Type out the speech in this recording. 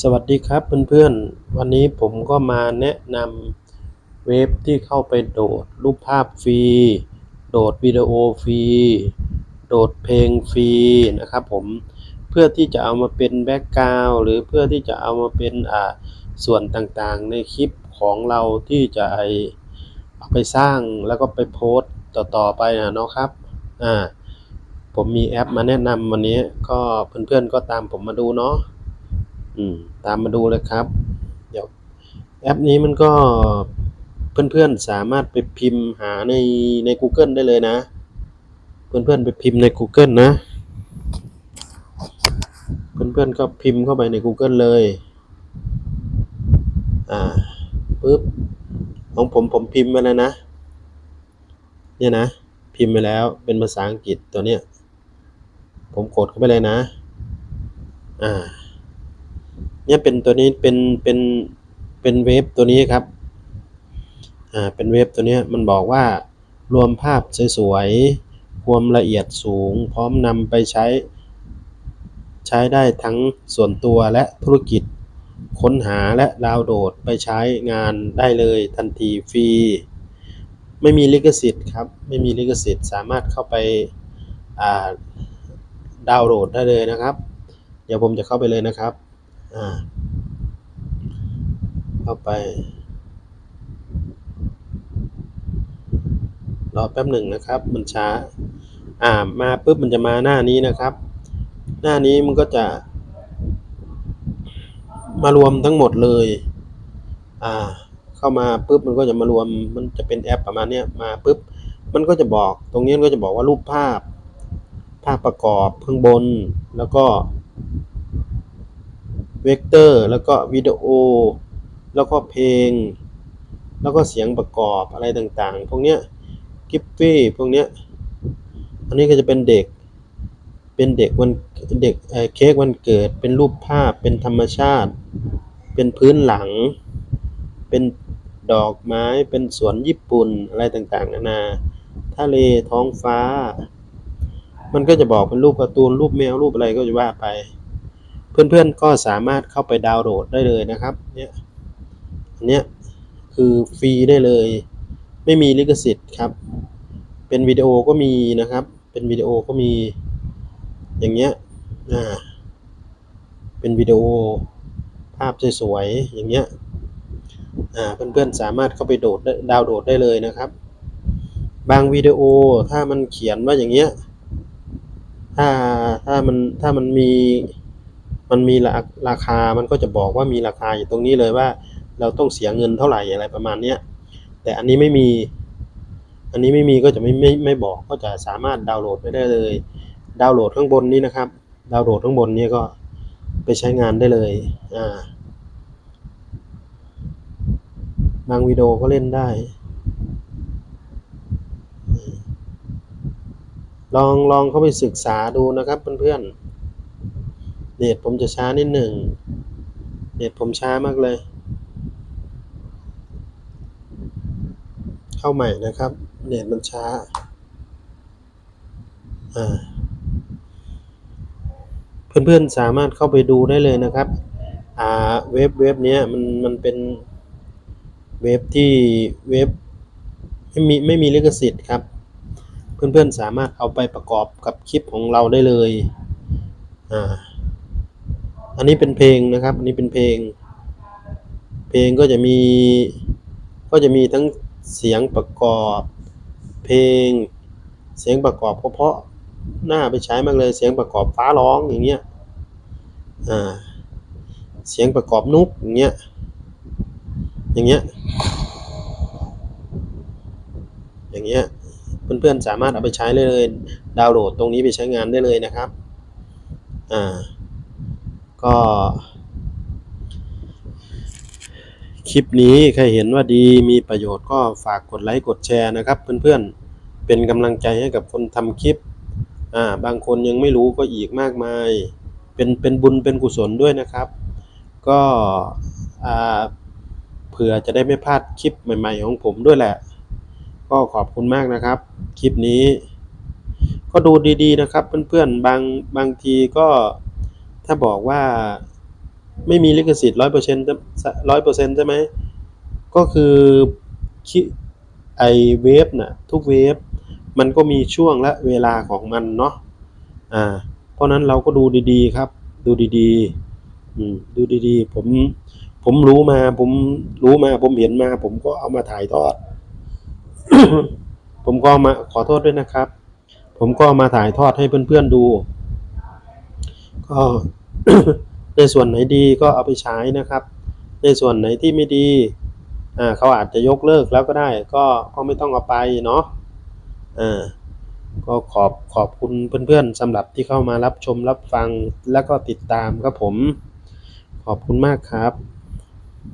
สวัสดีครับเพื่อนๆ วันนี้ผมก็มาแนะนำเว็บที่เข้าไปโดดรูปภาพฟรี โดดวิดีโอฟรี โดดเพลงฟรีนะครับผม เพื่อที่จะเอามาเป็นแบ็กกราวด์หรือเพื่อที่จะเอามาเป็นอ่าส่วนต่างๆ ในคลิปของเราที่จะไอเอาไปสร้างแล้วก็ไปโพสต์ต่อๆไปนะเนาะครับ อ่า ผมมีแอปมาแนะนำวันนี้ก็เพื่อนๆก็ตามผมมาดูเนาะ อืม ตามมาดูเลยครับ เดี๋ยวแอปนี้มันก็เพื่อนๆสามารถไปพิมพ์หาในใน Google ได้เลยนะ เพื่อนๆไปพิมพ์ใน Google นะ เพื่อนๆก็พิมพ์เข้าไปใน Google เลย อ่าปึ๊บของผมผมพิมพ์ไปแล้วนะ เนี่ยนะ พิมพ์ไปแล้วเป็นภาษาอังกฤษตัวเนี้ย ผมกดเข้าไปเลยนะ อ่า เนี่ยเป็นตัวนี้เป็นเป็นเป็นเวฟตัวนี้ครับอ่าเป็นเวฟตัวนี้มันบอกว่ารวมภาพสวยๆความละเอียดสูง พร้อมนำไปใช้ ใช้ได้ทั้งส่วนตัวและธุรกิจ ค้นหาและดาวน์โหลดไปใช้งานได้เลยทันทีฟรีไม่มีลิขสิทธิ์ครับ ไม่มีลิขสิทธิ์สามารถเข้าไปอ่าดาวน์โหลดได้เลยนะครับ เดี๋ยวผมจะเข้าไปเลยนะครับ อ่า เข้าไป รอแป๊บหนึ่งนะครับ มันช้า อ่า มาปุ๊บมันจะมาหน้านี้นะครับ หน้านี้มันก็จะ มารวมทั้งหมดเลย อ่า เข้ามาปุ๊บมันก็จะมารวม มันจะเป็นแอปประมาณเนี้ย มาปุ๊บ มันก็จะบอก ตรงนี้มันก็จะบอกว่ารูปภาพ ภาพประกอบข้างบน แล้วก็ เวกเตอร์ แล้วก็วิดีโอ แล้วก็เพลง แล้วก็เสียงประกอบอะไรต่างๆ พวกเนี้ยกิฟฟี่พวกเนี้ย อันนี้ก็จะเป็นเด็ก เป็นเด็กวันเด็กเค้กวันเกิด เป็นรูปภาพ เป็นธรรมชาติ เป็นพื้นหลัง เป็นดอกไม้ เป็นสวนญี่ปุ่นอะไรต่างๆ นานา ทะเลท้องฟ้า มันก็จะบอกเป็นรูปการ์ตูน รูปแมว รูปอะไรก็จะว่าไป เพื่อนๆก็สามารถเข้าไปดาวน์โหลดได้เลยนะครับเนี่ยอันเนี้ยคือฟรีได้เลย ไม่มีลิขสิทธิ์ครับ เป็นวิดีโอก็มีนะครับ เป็นวิดีโอก็มีอย่างเงี้ยอ่าเป็นวิดีโอภาพสวยๆอย่างเงี้ยอ่าเพื่อนๆสามารถเข้าไปโดดได้ดาวน์โหลดได้เลยนะครับ บางวิดีโอถ้ามันเขียนว่าอย่างเงี้ยถ้าถ้ามันถ้ามันมี มันมีราราคา มันก็จะบอกว่ามีราคาอยู่ตรงนี้เลยว่า เราต้องเสียเงินเท่าไหร่อะไรประมาณเนี้ยแต่อันนี้ไม่มี อันนี้ไม่มีก็จะไม่ไม่ไม่บอกก็จะสามารถดาวน์โหลดไปได้เลย ดาวน์โหลดข้างบนนี้นะครับ ดาวน์โหลดข้างบนนี้ก็ไปใช้งานได้เลยอ่าบางวิดีโอก็เล่นได้ลองลองเข้าไปศึกษาดูนะครับเพื่อนๆ เน็ตผมจะช้านิดหนึ่ง เน็ตผมช้ามากเลย เข้าใหม่นะครับ เน็ตมันช้า อ่า เพื่อนๆสามารถเข้าไปดูได้เลยนะครับ อ่า เว็บเว็บนี้มันมันเป็นเว็บที่เว็บไม่มีไม่มีลิขสิทธิ์ครับ เพื่อนๆสามารถเอาไปประกอบกับคลิปของเราได้เลย อ่า อันนี้เป็นเพลงนะครับ อันนี้เป็นเพลง เพลงก็จะมี ก็จะมีทั้งเสียงประกอบ เพลง เสียงประกอบเพราะๆน่าไปใช้มากเลย เสียงประกอบฟ้าร้องอย่างเงี้ย อ่า เสียงประกอบนุกอย่างเงี้ย อย่างเงี้ย อย่างเงี้ย เพื่อนๆสามารถเอาไปใช้ได้เลย ดาวน์โหลดตรงนี้ไปใช้งานได้เลยนะครับ อ่า ก็ คลิปนี้ใครเห็นว่าดีมีประโยชน์ก็ฝากกดไลค์กดแชร์นะครับ เพื่อนๆเป็นกำลังใจให้กับคนทำคลิปอ่าบางคนยังไม่รู้ก็อีกมากมาย เป็นเป็นบุญเป็นกุศลด้วยนะครับ ก็อ่าเผื่อจะได้ไม่พลาดคลิปใหม่ๆของผมด้วยแหละ ก็ขอบคุณมากนะครับ คลิปนี้ ก็ดูดีๆนะครับ เพื่อนๆบางบางทีก็ ถ้าบอกว่าไม่มีลิขสิทธิ์ร้อยเปอร์เซ็นต์ร้อยเปอร์เซ็นต์ใช่ไหม ก็คือคิไอเวฟน่ะทุกเวฟมันก็มีช่วงและเวลาของมันเนาะ อ่า เพราะนั้นเราก็ดูดีๆครับ ดูดีๆ อืม ดูดีๆ ผม ผมรู้มา ผมรู้มา ผมเห็นมา ผมก็เอามาถ่ายทอด ผมก็มาขอโทษด้วยนะครับ ผมก็มาถ่ายทอดให้เพื่อนๆดู ก็ในส่วนไหนดีก็เอาไปใช้นะครับ ในส่วนไหนที่ไม่ดีอ่าเขาอาจจะยกเลิกแล้วก็ได้ ก็ก็ไม่ต้องเอาไปเนาะอ่าก็ขอบขอบคุณเพื่อนๆสำหรับที่เข้ามารับชมรับฟังแล้วก็ติดตามครับผม ขอบคุณมากครับ